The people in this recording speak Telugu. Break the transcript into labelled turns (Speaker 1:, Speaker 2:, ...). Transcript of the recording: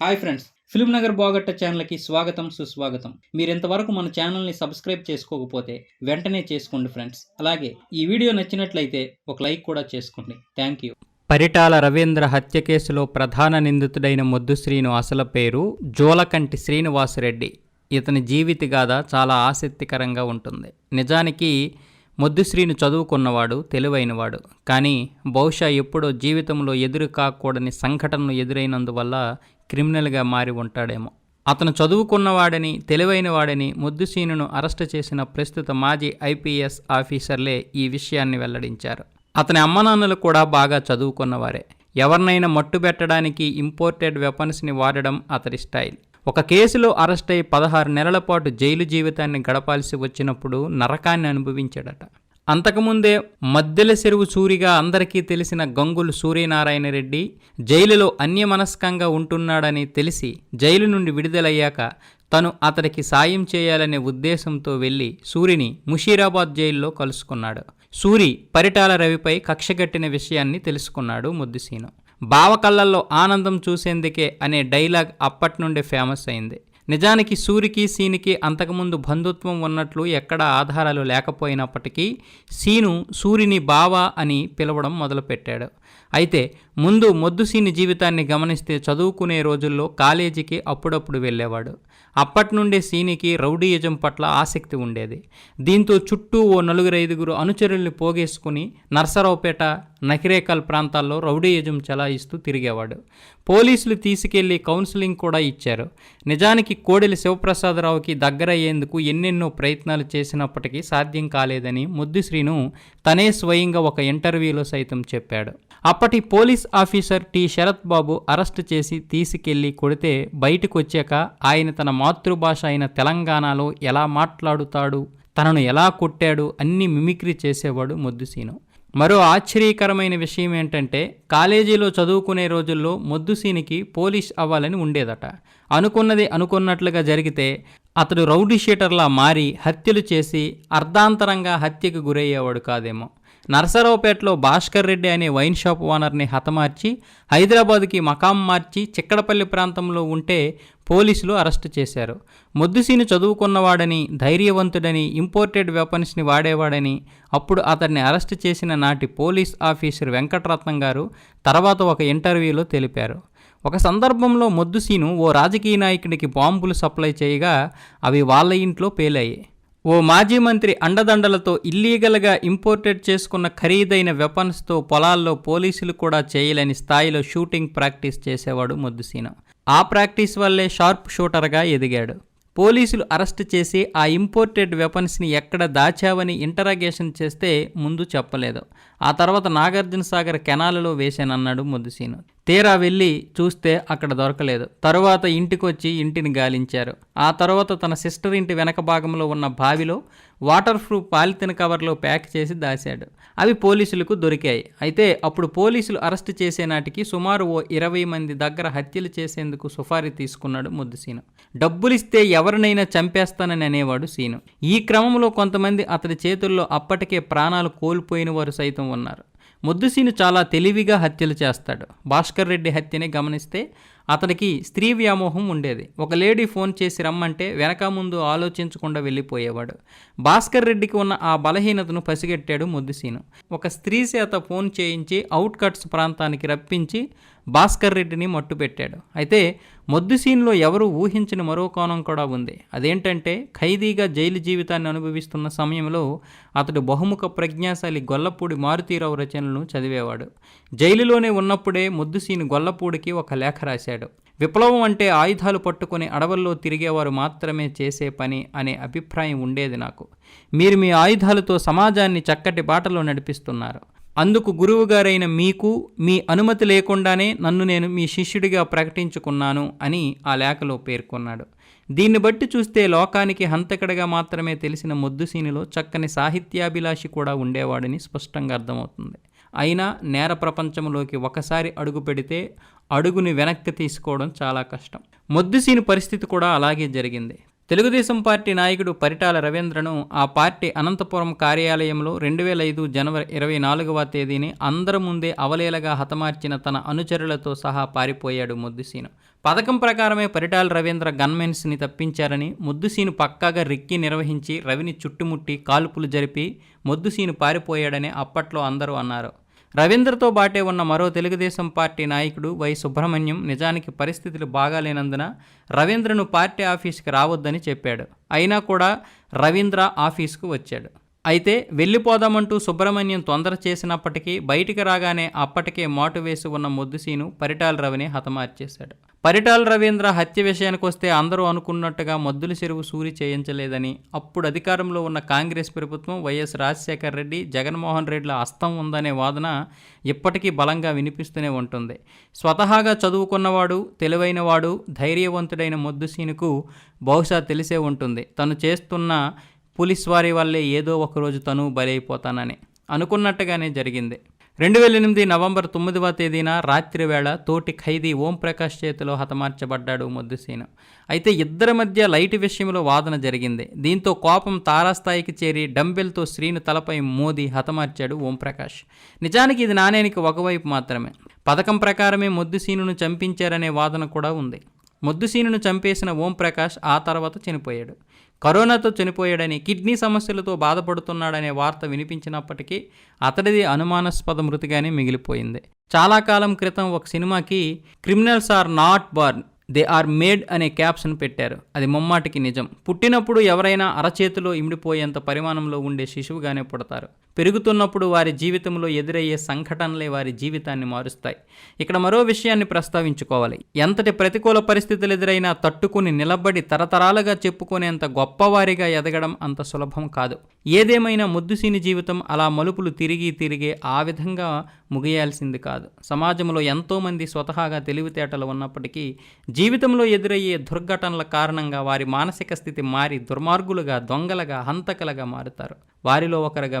Speaker 1: హాయ్ ఫ్రెండ్స్ ఫిల్మ్ నగర్ బాగట్ట ఛానల్కి స్వాగతం సుస్వాగతం. మీరు ఇంతవరకు మన ఛానల్ని సబ్స్క్రైబ్ చేసుకోకపోతే వెంటనే చేసుకోండి ఫ్రెండ్స్. అలాగే ఈ వీడియో నచ్చినట్లయితే ఒక లైక్ కూడా చేసుకోండి. Thank you. పరిటాల రవీంద్ర హత్య కేసులో ప్రధాన నిందితుడైన మొద్దు శ్రీను అసలు పేరు జోలకంటి శ్రీనివాసరెడ్డి. ఇతని జీవితగాథ చాలా ఆసక్తికరంగా ఉంటుంది. నిజానికి మొద్దుశ్రీను చదువుకున్నవాడు తెలివైనవాడు. కానీ బహుశా ఎప్పుడో జీవితంలో ఎదురు కాకూడని సంఘటనలు ఎదురైనందువల్ల క్రిమినల్గా మారి ఉంటాడేమో. అతను చదువుకున్నవాడని తెలివైనవాడని ముద్దుసీనును అరెస్టు చేసిన ప్రస్తుత మాజీ ఐపీఎస్ ఆఫీసర్లే ఈ విషయాన్ని వెల్లడించారు. అతని అమ్మనాన్నలు కూడా బాగా చదువుకున్నవారే. ఎవరినైనా మట్టుబెట్టడానికి ఇంపోర్టెడ్ వెపన్స్ని వాడడం అతడి స్టైల్. ఒక కేసులో అరెస్ట్ అయి పదహారు నెలల పాటు జైలు జీవితాన్ని గడపాల్సి వచ్చినప్పుడు నరకాన్ని అనుభవించాడట. అంతకుముందే మద్దెల చెరువు సూరిగా అందరికీ తెలిసిన గంగులు సూర్యనారాయణ రెడ్డి జైలులో అన్యమనస్కంగా ఉంటున్నాడని తెలిసి జైలు నుండి విడుదలయ్యాక తను అతడికి సాయం చేయాలనే ఉద్దేశంతో వెళ్ళి సూరిని ముషీరాబాద్ జైల్లో కలుసుకున్నాడు. సూరి పరిటాల రవిపై కక్షగట్టిన విషయాన్ని తెలుసుకున్నాడు ముద్దుసీను. బావ కళ్ళల్లో ఆనందం చూసేందుకే అనే డైలాగ్ అప్పటి నుండే ఫేమస్ అయింది. నిజానికి సూరికి సీనికి అంతకుముందు బంధుత్వం ఉన్నట్లు ఎక్కడ ఆధారాలు లేకపోయినప్పటికీ సీను సూరిని బావా అని పిలవడం మొదలుపెట్టాడు. అయితే ముందు మొద్దుసీని జీవితాన్ని గమనిస్తే చదువుకునే రోజుల్లో కాలేజీకి అప్పుడప్పుడు వెళ్ళేవాడు. అప్పటి నుండే సీనికి రౌడీయజం పట్ల ఆసక్తి ఉండేది. దీంతో చుట్టూ ఓ నలుగురు ఐదుగురు అనుచరుల్ని పోగేసుకుని నర్సరావుపేట నకిరేకల్ ప్రాంతాల్లో రౌడీయజం చలాయిస్తూ తిరిగేవాడు. పోలీసులు తీసుకెళ్ళి కౌన్సిలింగ్ కూడా ఇచ్చారు. నిజానికి కోడెలి శివప్రసాదరావుకి దగ్గరయ్యేందుకు ఎన్నెన్నో ప్రయత్నాలు చేసినప్పటికీ సాధ్యం కాలేదని ముద్దుశ్రీను తనే స్వయంగా ఒక ఇంటర్వ్యూలో సైతం చెప్పాడు. అప్పటి police officer T. Sarath Babu arrest చేసి తీసుకెళ్ళి కొడితే బయటకు వచ్చాక ఆయన తన మాతృభాష అయిన తెలంగాణలో ఎలా మాట్లాడుతాడు తనను ఎలా కొట్టాడు అన్ని మిమిక్రీ చేసేవాడు మొద్దుసీను. మరో ఆశ్చర్యకరమైన విషయం ఏంటంటే కాలేజీలో చదువుకునే రోజుల్లో మొద్దుసీనికి పోలీస్ అవ్వాలని ఉండేదట. అనుకున్నది అనుకున్నట్లుగా జరిగితే అతడు రౌడీ షీటర్లా మారి హత్యలు చేసి అర్ధాంతరంగా హత్యకు గురయ్యేవాడు కాదేమో. నరసరావుపేటలో భాస్కర్ రెడ్డి అనే వైన్ షాప్ ఓనర్ని హతమార్చి హైదరాబాద్కి మకాం మార్చి చిక్కడపల్లి ప్రాంతంలో ఉంటే పోలీసులు అరెస్టు చేశారు. ముద్దుసీని చదువుకున్నవాడని ధైర్యవంతుడని ఇంపోర్టెడ్ వెపన్స్ని వాడేవాడని అప్పుడు అతన్ని అరెస్టు చేసిన నాటి పోలీస్ ఆఫీసర్ వెంకటరత్నం గారు తర్వాత ఒక ఇంటర్వ్యూలో తెలిపారు. ఒక సందర్భంలో మొద్దుసీను ఓ రాజకీయ నాయకుడికి బాంబులు సప్లై చేయగా అవి వాళ్ళ ఇంట్లో పేలాయి. ఓ మాజీ మంత్రి అండదండలతో ఇల్లీగల్గా ఇంపోర్టెడ్ చేసుకున్న ఖరీదైన వెపన్స్తో పొలాల్లో పోలీసులు కూడా చేయలేని స్థాయిలో షూటింగ్ ప్రాక్టీస్ చేసేవాడు మొద్దుసీన ఆ ప్రాక్టీస్ వల్లే షార్ప్ షూటర్గా ఎదిగాడు. పోలీసులు అరెస్ట్ చేసి ఆ ఇంపోర్టెడ్ వెపన్స్ని ఎక్కడ దాచావని ఇంటరాగేషన్ చేస్తే ముందు చెప్పలేదు. ఆ తర్వాత నాగార్జున సాగర్ కెనాలలో వేశానన్నాడు ముద్దుసీను తీరా వెళ్ళి చూస్తే అక్కడ దొరకలేదు. తరువాత ఇంటికొచ్చి ఇంటిని గాలించారు. ఆ తర్వాత తన సిస్టర్ ఇంటి వెనక భాగంలో ఉన్న బావిలో వాటర్ ప్రూఫ్ పాలిథిన్ కవర్లో ప్యాక్ చేసి దాశాడు. అవి పోలీసులకు దొరికాయి. అయితే అప్పుడు పోలీసులు అరెస్ట్ చేసే నాటికి సుమారు ఓ ఇరవై మంది దగ్గర హత్యలు చేసేందుకు సుఫారీ తీసుకున్నాడు ముద్దు సీను. డబ్బులిస్తే ఎవరినైనా చంపేస్తానని అనేవాడు సీను. ఈ క్రమంలో కొంతమంది అతడి చేతుల్లో అప్పటికే ప్రాణాలు కోల్పోయిన వారు సైతం ఉన్నారు. ముద్దుసీను చాలా తెలివిగా హత్యలు చేస్తాడు. భాస్కర్ రెడ్డి హత్యని గమనిస్తే అతనికి స్త్రీ వ్యామోహం ఉండేది. ఒక లేడీ ఫోన్ చేసి రమ్మంటే వెనక ముందు ఆలోచించకుండా వెళ్ళిపోయేవాడు. భాస్కర్ రెడ్డికి ఉన్న ఆ బలహీనతను పసిగట్టాడు ముద్దుసీను ఒక స్త్రీ చేత ఫోన్ చేయించి అవుట్కట్స్ ప్రాంతానికి రప్పించి భాస్కర్ రెడ్డిని మట్టుపెట్టాడు. అయితే మొద్దుసీన్లో ఎవరూ ఊహించిన మరో కోణం కూడా ఉంది. అదేంటంటే ఖైదీగా జైలు జీవితాన్ని అనుభవిస్తున్న సమయంలో అతడు బహుముఖ ప్రజ్ఞాశాలి గొల్లపూడి మారుతీరావు రచనలను చదివేవాడు. జైలులోనే ఉన్నప్పుడే ముద్దుసీను గొల్లపూడికి ఒక లేఖ రాశాడు. విప్లవం అంటే ఆయుధాలు పట్టుకొని అడవుల్లో తిరిగేవారు మాత్రమే చేసే పని అనే అభిప్రాయం ఉండేది నాకు. మీరు మీ ఆయుధాలతో సమాజాన్ని చక్కటి బాటలో నడిపిస్తున్నారు. అందుకు గురువుగారైన మీకు మీ అనుమతి లేకుండానే నన్ను నేను మీ శిష్యుడిగా ప్రకటించుకున్నాను అని ఆ లేఖలో పేర్కొన్నాడు. దీన్ని బట్టి చూస్తే లోకానికి హంతకడగా మాత్రమే తెలిసిన ముద్దుసీనిలో చక్కని సాహిత్యాభిలాషి కూడా ఉండేవాడని స్పష్టంగా అర్థమవుతుంది. అయినా నేర ప్రపంచంలోకి ఒకసారి అడుగు పెడితే అడుగుని వెనక్కి తీసుకోవడం చాలా కష్టం. మొద్దుసీని పరిస్థితి కూడా అలాగే జరిగింది. తెలుగుదేశం పార్టీ నాయకుడు పరిటాల రవీంద్రను ఆ పార్టీ అనంతపురం కార్యాలయంలో రెండు వేల ఐదు జనవరి ఇరవై నాలుగవ తేదీని అందరి ముందే అవలేలగా హతమార్చిన తన అనుచరులతో సహా పారిపోయాడు ముద్దుసీను. పథకం ప్రకారమే పరిటాల రవీంద్ర గన్మెన్స్ని తప్పించారని ముద్దుసీను పక్కాగా రిక్కి నిర్వహించి రవిని చుట్టుముట్టి కాల్పులు జరిపి ముద్దుసీను పారిపోయాడని అప్పట్లో అందరూ అన్నారు. రవీంద్రతో బాటే ఉన్న మరో తెలుగుదేశం పార్టీ నాయకుడు వై సుబ్రహ్మణ్యం నిజానికి పరిస్థితులు బాగాలేనందున రవీంద్రను పార్టీ ఆఫీస్కి రావద్దని చెప్పాడు. అయినా కూడా రవీంద్ర ఆఫీస్కు వచ్చాడు. అయితే వెళ్ళిపోదామంటూ సుబ్రహ్మణ్యం తొందర చేసినప్పటికీ బయటికి రాగానే అప్పటికే మాటు వేసి ఉన్న ముద్దుసీను పరిటాల రవిని హతమార్చేశాడు. పరిటాల రవీంద్ర హత్య విషయానికి వస్తే అందరూ అనుకున్నట్టుగా మద్దుల చెరువు సూరి చేయించలేదని అప్పుడు అధికారంలో ఉన్న కాంగ్రెస్ ప్రభుత్వం వైఎస్ రాజశేఖర రెడ్డి జగన్మోహన్ రెడ్డిల అస్తం ఉందనే వాదన ఇప్పటికీ బలంగా వినిపిస్తూనే ఉంటుంది. స్వతహాగా చదువుకున్నవాడు తెలివైనవాడు ధైర్యవంతుడైన ముద్దుసీనుకు బహుశా తెలిసే ఉంటుంది. తను చేస్తున్న పోలీస్ వారి వల్లే ఏదో ఒకరోజు తను బలైపోతానని అనుకున్నట్టుగానే జరిగింది. రెండు వేల ఎనిమిది నవంబర్ తొమ్మిదవ తేదీన రాత్రి వేళ తోటి ఖైదీ ఓంప్రకాష్ చేతిలో హతమార్చబడ్డాడు ముద్దుసీను. అయితే ఇద్దరి మధ్య లైట్ విషయంలో వాదన జరిగింది. దీంతో కోపం తారాస్థాయికి చేరి డంబెల్తో శ్రీను తలపై మోదీ హతమార్చాడు ఓంప్రకాష్. నిజానికి ఇది నాణేనికి ఒకవైపు మాత్రమే. పథకం ప్రకారమే ముద్దుసీనును చంపించారనే వాదన కూడా ఉంది. ముద్దుసీనును చంపేసిన ఓంప్రకాష్ ఆ తర్వాత చనిపోయాడు. కరోనాతో చనిపోయాడని కిడ్నీ సమస్యలతో బాధపడుతున్నాడనే వార్త వినిపించినప్పటికీ అతడిది అనుమానాస్పద మృతిగానే మిగిలిపోయింది. చాలా కాలం క్రితం ఒక సినిమాకి criminals are not born they are made అనే క్యాప్షన్ పెట్టారు. అది ముమ్మాటికి నిజం. పుట్టినప్పుడు ఎవరైనా అరచేతిలో ఇమిడిపోయేంత పరిమాణంలో ఉండే శిశువుగానే పుడతారు. పెరుగుతున్నప్పుడు వారి జీవితంలో ఎదురయ్యే సంఘటనలే వారి జీవితాన్ని మారుస్తాయి. ఇక్కడ మరో విషయాన్ని ప్రస్తావించుకోవాలి. ఎంతటి ప్రతికూల పరిస్థితులు ఎదురైనా తట్టుకుని నిలబడి తరతరాలుగా చెప్పుకునేంత గొప్పవారిగా ఎదగడం అంత సులభం కాదు. ఏదేమైనా ముద్దుసీని జీవితం అలా మలుపులు తిరిగి తిరిగి ఆ విధంగా ముగియాల్సింది కాదు. సమాజంలో ఎంతోమంది స్వతహాగా తెలివితేటలు ఉన్నప్పటికీ జీవితంలో ఎదురయ్యే దుర్ఘటనల కారణంగా వారి మానసిక స్థితి మారి దుర్మార్గులుగా దొంగలుగా హంతకలుగా మారుతారు. వారిలో ఒకరుగా